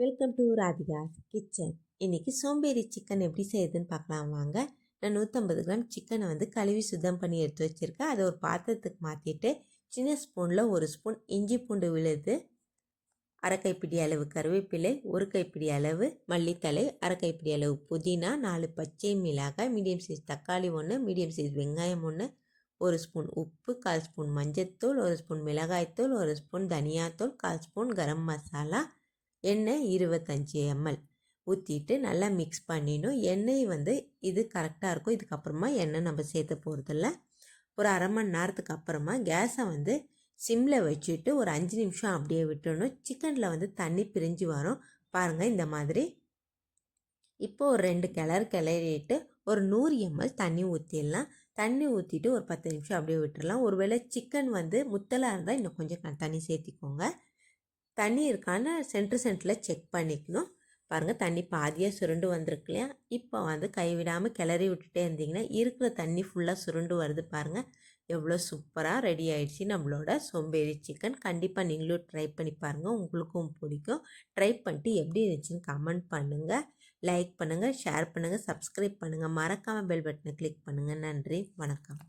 Welcome to Radhika kitchen இன்றைக்கி சோம்பேறி chicken எப்படி செய்யுதுன்னு பார்க்கலாம் வாங்க. நான் நூற்றம்பது கிராம் சிக்கனை வந்து கழுவி சுத்தம் பண்ணி எடுத்து வச்சுருக்கேன். அதை ஒரு பாத்திரத்துக்கு மாற்றிட்டு சின்ன ஸ்பூனில் ஒரு ஸ்பூன் இஞ்சி பூண்டு விழுது அரை கைப்பிடி அளவு கருவேப்பிலை ஒரு கைப்பிடி அளவு மல்லித்தலை அரை கைப்பிடி அளவு புதினா நாலு பச்சை மிளகாய் மீடியம் சைஸ் தக்காளி ஒன்று மீடியம் சைஸ் வெங்காயம் ஒன்று ஒரு ஸ்பூன் உப்பு கால் ஸ்பூன் மஞ்சத்தூள் ஒரு ஸ்பூன் மிளகாய்த்தூள் ஒரு ஸ்பூன் தனியாத்தூள் கால் ஸ்பூன் கரம் மசாலா எண்ணெய் இருபத்தஞ்சி எம்எல் ஊற்றிட்டு நல்லா மிக்ஸ் பண்ணிடணும். எண்ணெய் வந்து இது கரெக்டாக இருக்கும். இதுக்கப்புறமா எண்ணெய் நம்ம சேர்த்து போகிறதில்ல ஒரு அரை மணி நேரத்துக்கு அப்புறமா கேஸை வந்து சிம்மில் வச்சுட்டு ஒரு அஞ்சு நிமிஷம் அப்படியே விட்டுடணும். சிக்கனில் வந்து தண்ணி பிரிஞ்சு வரும். பாருங்கள் இந்த மாதிரி. இப்போ ஒரு ரெண்டு கிளறு கிளறிட்டு ஒரு நூறு எம்எல் தண்ணி ஊற்றிடலாம் தண்ணி ஊற்றிட்டு ஒரு பத்து நிமிஷம் அப்படியே விட்டுடலாம். ஒருவேளை சிக்கன் வந்து முத்தலாக இருந்தால் இன்னும் கொஞ்சம் தண்ணி சேர்த்திக்கோங்க. தண்ணி இருக்கான்னு சென்டர் சென்டரில் செக் பண்ணிக்கணும். பாருங்கள் தண்ணி பாதியாக சுருண்டு வந்திருக்கு இல்லையா? இப்போ வந்து கைவிடாமல் கிளறி விட்டுட்டே இருந்தீங்கன்னா இருக்கிற தண்ணி ஃபுல்லாக சுருண்டு வருது பாருங்கள் எவ்வளோ சூப்பராக ரெடி ஆகிடுச்சு நம்மளோட சோம்பேறி சிக்கன் கண்டிப்பாக நீங்களும் ட்ரை பண்ணி பாருங்கள் உங்களுக்கும் பிடிக்கும். ட்ரை பண்ணிட்டு எப்படி இருந்துச்சுன்னு கமெண்ட் பண்ணுங்கள் லைக் பண்ணுங்கள் ஷேர் பண்ணுங்கள் சப்ஸ்கிரைப் பண்ணுங்கள் மறக்காமல் பெல் பட்டனை கிளிக் பண்ணுங்கள் நன்றி வணக்கம்.